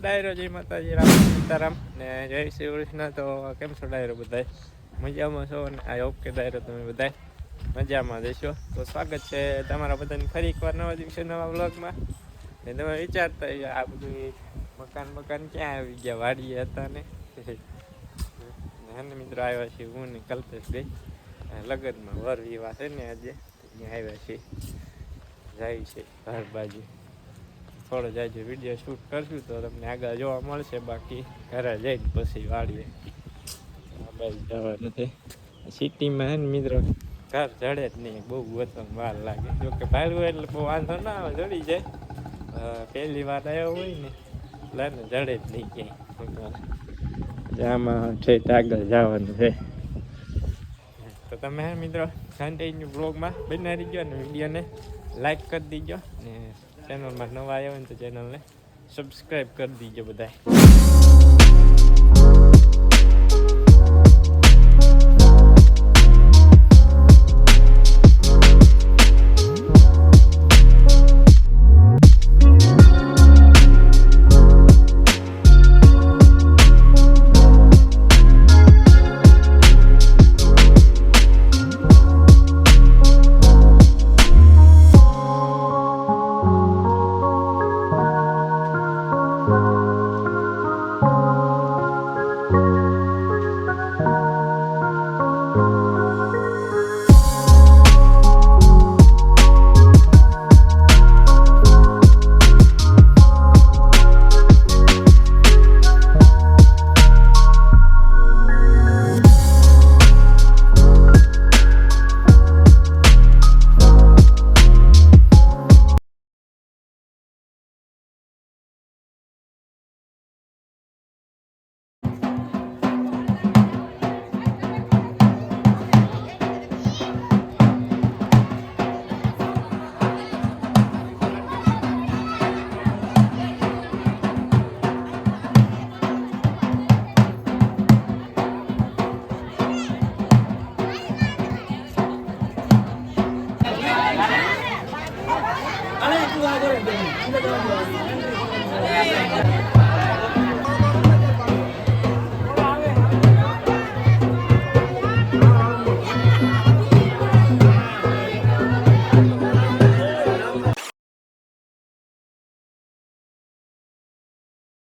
ડાયરો જય માતાજી રામ સીતારામ ને જય શ્રી કૃષ્ણ. તો કેમ છો ડાયરો બધાય? મજામાં છો? અને આઈ હોપ કે ડાયરો તમે બધાય મજામાં જશો. તો સ્વાગત છે તમારા બધાને ફરી એકવાર નવા દિવસે નવા વ્લોગમાં. ને તમે વિચારતા આ બધું મકાન મકાન ક્યાં આવી ગયા? વાડીએ હતા ને? અને મિત્રો, આવ્યા છીએ હું ને કલ્પેશ ગઈ લગ્નમાં વર વિવાહ છે ને આજે. ત્યાં આવ્યા છીએ. જાય છે, ઘર થોડો જાય વીડિયો શૂટ કરશું તો તમને આગળ જોવા મળશે. બાકી ઘરે જઈને પછી વાળીએ. આ જવા છે. સિટીમાં હે ને મિત્રો? ઘર જડે જ નહીં બહુ ગોતમ વાર લાગે. જો કે ભાડું એટલે બહુ વાંધો ના આવે જડી જાય. પહેલી વાર આવ્યો હોય ને એટલે જડે જ નહીં ક્યાંય. આમાં છે આગળ જવાનું છે. તો તમે હે મિત્રો કન્ટિન્યુ બ્લોગમાં બનાવી ગયો અને વિડીયોને લાઈક કરી દીજો. ને ચેનલમાં નવા આવ્યા હોય ને તો ચેનલને સબસ્ક્રાઈબ કરી દીજો બધાય.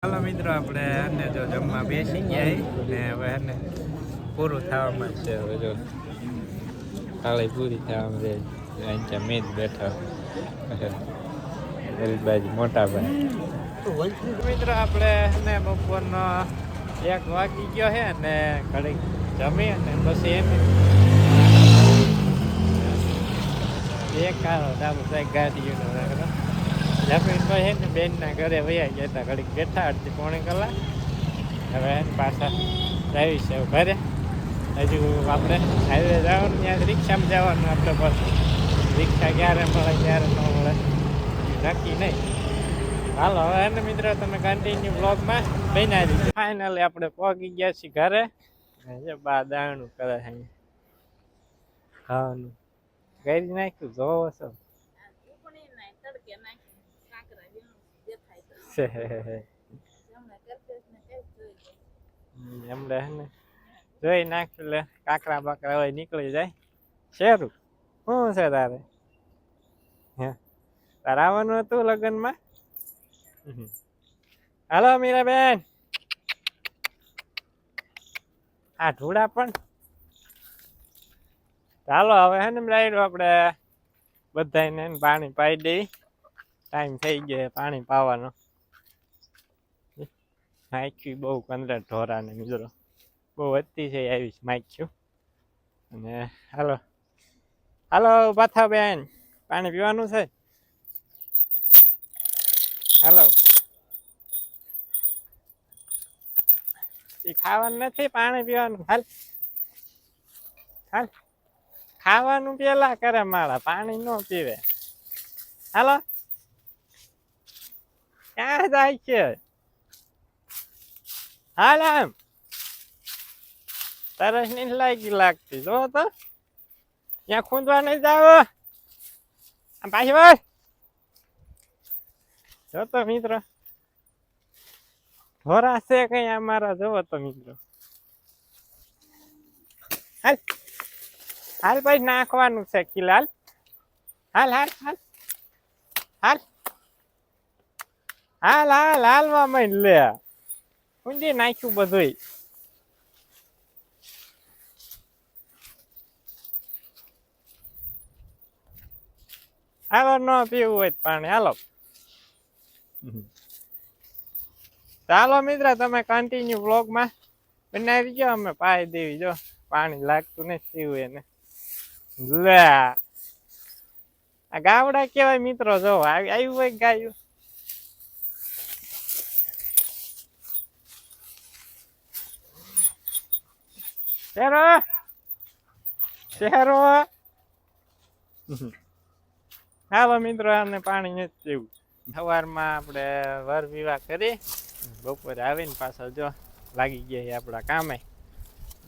હાલો મિત્રો આપણે અને જો જમવા બેસી ગયા હી ને હવે એને પૂરું થવામાં જ છે હવે જો થાળી પૂરી થવામાં છે અહીંયા મેં જ બેઠા દિલબાજી મોટા ભાઈ. મિત્રો, આપણે ને બપોરનો એક વાગી ગયો છે ને ઘડીક જમી અને પછી એમ એક કારો ડાબુ સાહેબ ગાડી જમીન તો છે ને બેનના ઘરે વયા ગયા હતા ઘડીક બેઠા અડધી પોણી કલાક. હવે પાછા જાવી છે ઘરે. હજુ આપણે હાઈવે જવાનું ત્યાં રિક્ષામાં જવાનું, આપણે બસ. રિક્ષા ક્યારે મળે, ક્યારે ન મળે. નક્કી નહીં. હાલો, હવે એને મિત્રો, તમે કન્ટિન્યુ બ્લોગમાં બનાવી દીધું ફાઇનલી આપણે પહોંચી ગયા છીએ ઘરે. જે બા દાણું કરે છે ખાવાનું કરી નાખ્યું, જોવો છો. એમણે હે ને જોઈ નાખ્યું, લે, કાકરા બાકરા હોય, નીકળી જાય. શેરું? શું છે તારે? હે? તારે આવવાનું હતું લગ્નમાં. હાલો મીરાબેન. આ ઢોળા પણ. ચાલો હવે હે ને ડાયરો આપણે બધાને પાણી પાઈ દઈ. ટાઈમ થઈ ગયો પાણી પાવાનો. માખ્યું બહુ કંદરા ઢોરાને મિત્રો બહુ વધતી છે આવી માખ્યું અને હાલો. હાલો પાથા બેન. પાણી પીવાનું છે? હાલો. એ ખાવાનું નથી, પાણી પીવાનું. હાલ. હાલ. ખાવાનું પેલા કરે મારા, પાણી ન પીવે. હાલો. ક્યાં જાય છે? હાલ આમ. તરસની લાગી લાગતી. જો તો. ત્યાં ખૂંદવા નહીં જાવ? પાછી વળ. જો તો મિત્રો. છે કઈ અમારા જોવો તો મિત્રો. હાલ. હાલ ભાઈ નાખવાનું છે કિલાલ હાલ. હાલ હાલ હાલ. હાલ. હાલ હાલવા માંડ લે. ઊંધી નાખ્યું બધુંય. હાલો, ન પીવું હોય પાણી. હાલો. ચાલો મિત્ર તમે કન્ટિન્યુ વ્લોગમાં બનાવી ગયો અમે પાઈ દેવી જો. પાણી લાગતું નથી સીવું એને. લે. આ ગાવડા કેવાય મિત્રો જો આવી- આવ્યું હોય ગાયું? શેરો? શેરો? હાલો મિત્રો આને પાણી નથી પીવું સવારમાં આપણે વર વિવાહ કરી બપોરે આવીને પાછા જો લાગી ગયા છે આપણા કામે.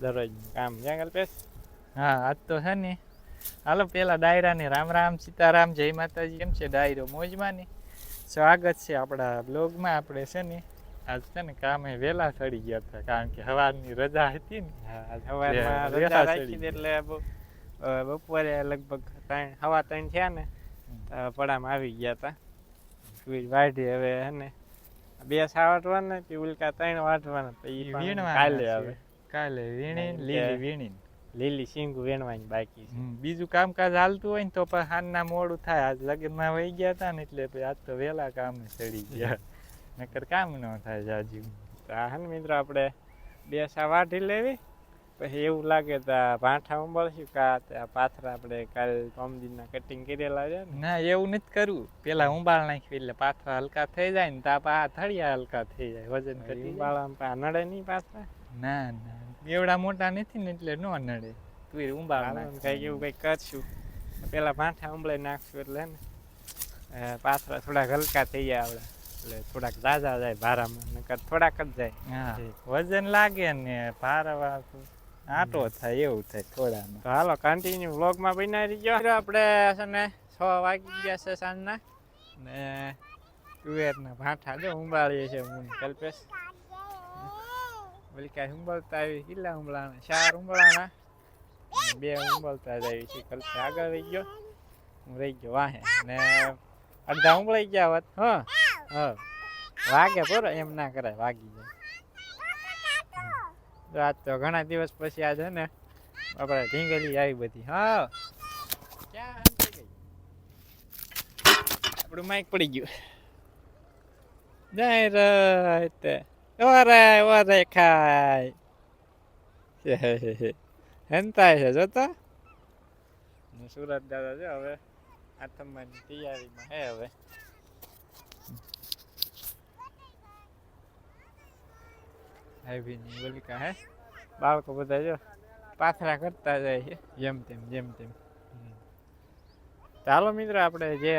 દરરોજનું કામ જંગલ પેસ હા આજ તો છે ને. હાલો પેલા ડાયરાને રામ રામ સીતારામ જય માતાજી કેમ છે ડાયરો મોજમાં ને? સ્વાગત છે આપણા બ્લોગમાં આપણે છે ને આજ છે ને કામે વહેલા ચડી ગયા હતા કારણ કે સવારની રજા હતી ને. સવારમાં રજા રાખી એટલે બપોરે લગભગ ત્રણ હવા ત્રણ થયા ને પડામાં આવી ગયા હતા. તુવેર વાઢી હવે હે ને? બે સા વાટવાના કે ઉલકા ત્રણ વાટવાના તો ઈ કાલે આવે. કાલે વીણી લીલી વીણી લીલી સિંગ વીણવાની બાકી છે. બીજું કામકાજ હાલતું હોય ને તો પણ હાનના મોડું થાય. આજ લગ્નમાં વહી ગયા હતા ને એટલે આજ તો વહેલા કામ ચડી ગયા. નકર કામ ન થાય જાજુ. તો હે મિત્રો આપણે બે સા વાઢી લેવી. પછી એવું લાગે તો ભાંઠા ઉંબળશું કા પાથરા આપણે કાલ પમદીના કટિંગ કરેલા છે ને? ના એવું નથી કરવું. પેલા ઉંબાળ નાખ્યું એટલે પાથરા હલકા થઈ જાય ને તાપ આ થળિયા હલકા થઈ જાય વજન ઘટી ઉંબાળા નડે નહીં પાથરા? ના ના. એવડા મોટા નથી ને એટલે ન નડે. તું એ ઉંબાળ કઈ એવું કઈ કરશું. પેલા ભાંઠા ઉંબળે નાખશું એટલે ને પાથરા થોડાક હલકા થઈ જાય આપણે. એટલે થોડાક તાજા જાય ભારામાં નકર થોડાક જ જાય. વજન લાગે ને ભારવા આટો થાય એવું થાય થોડામાં. તો હાલો કન્ટિન્યુ વ્લોગમાં બનાવી ગયો આપણે છે ને છ વાગી ગયા છે સાંજના. ને તુવેરના ભાંઠા જો ઉંબાળીએ છે હું કલ્પેશ. બોલી કાંઈ ઉંબળતા આવી કેટલા ઉંબળાના ચાર ઉંબળાના બે ઉંબળતા જ આવી છે કલ્પે આગળ રહી ગયો. હું રહી ગયો વાહે. ને અડધા ઉંબળાઈ ગયા હોત હા હા. વાગે પૂરો એમ ના કરાય વાગી જાય. તો આજ તો ઘણા દિવસ પછી આ છે ને આપણે ઢીંગલી આવી બધી. હા. ક્યાં આપણું માઇક પડી ગયું. જાય રે ઓરે ઓરે ખાય. હેંતાય છે, જોતા? સુરત દાદા છે, હવે આથમવાની તૈયારીમાં હે હવે. ભાઈની બોલિકા હે, બાળકો બધા જો પાથરા કરતા જાય છે જેમ તેમ જેમ તેમ. ચાલો મિત્રો, આપણે જે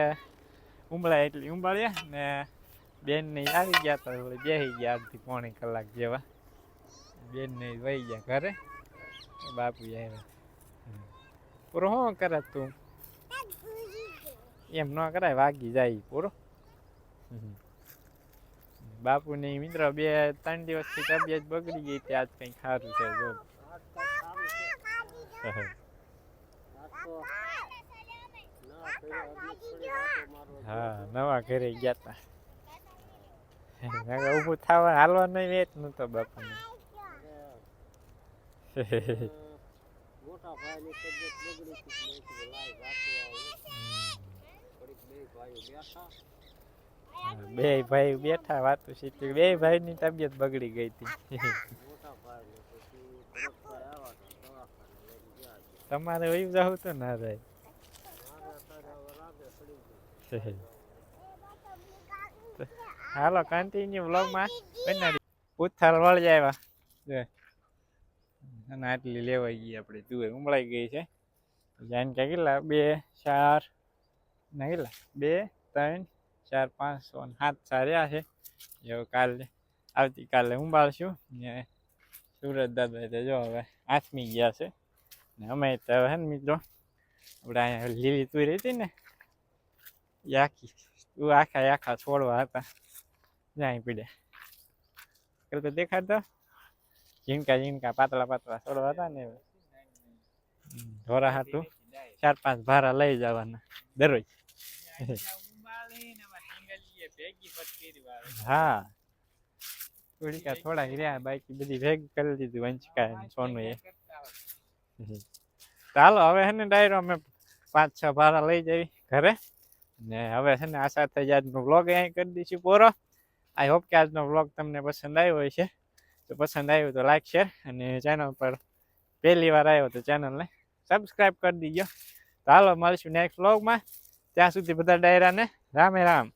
ઉંબળા એટલી ઉંબાળ્યા ને બેન ને આવી ગયા તો બેહી ગયા અડધી પોણી કલાક જેવા બેન ને વહી ગયા ઘરે બાપુ આવ્યા. પૂરો શું કરે તું એમ ન કરાય, વાગી જાય પૂરો હમ. બાપુની મિત્ર બે ત્રણ દિવસથી તબિયત બગડી ગઈ ત્યાં આજ કંઈ સારું છે જો. હા નવા ઘરે ગયા તા. નકર ઊભું થવા હાલવા નહીં વેચ નતો બાપુને બે ભાઈ બેઠા વાતું શીખી. બે ભાઈ ની તબિયત બગડી ગઈ હતી. તમારે વયું જવું તો ના જાય હાલો કન્ટિન્યુ વ્લોગમાં બનાવી ઉથાર વળી આવ્યા. અને આટલી લેવાઈ ગઈ આપણે તુવેર ઉમળાઈ ગઈ છે. જાણ કે કેટલા? બે, ચાર, ના કેટલા? બે, ત્રણ ચાર, પાંચ, સો સાત સાર્યા છે. એવું કાલે, આવતીકાલે ઉંબાળશું. ને સુરત દાદા તો જો હવે આઠમી ગયા છે. ને અમે તો હવે હે ને મિત્રો, આપણે અહીંયા લીલી તુરી હતી ને આખી, તું આખા આખા છોડવા હતા. જાય પીડ્યા તો દેખાડતા. ઝીણકા ઝીણકા પાતળા પાતળા છોડવા હતા ને ઢોરા હાટું. ચાર પાંચ ભારા લઈ જવાના, દરરોજ. હા. થોડીકા થોડાક રહ્યા બાકી બધી ભેગ કરી દીધી વંચકા સોનું એ. ચાલો હવે છે ને ડાયરો અમે પાંચ છ ભાડા લઈ જવી ઘરે. ને હવે છે ને આ સાથે જ આજનો વ્લોગ અહીં કરી દઈશું પૂરો. આઈ હોપ કે આજનો વ્લોગ તમને પસંદ આવ્યો હોય છે તો પસંદ આવ્યો તો લાઈક શેર અને ચેનલ પર પહેલી વાર આવ્યો તો ચેનલને સબસ્ક્રાઈબ કરી દીજો. તો હાલો મળીશું નેક્સ્ટ વ્લોગમાં ત્યાં સુધી બધા ડાયરાને રામે રામ.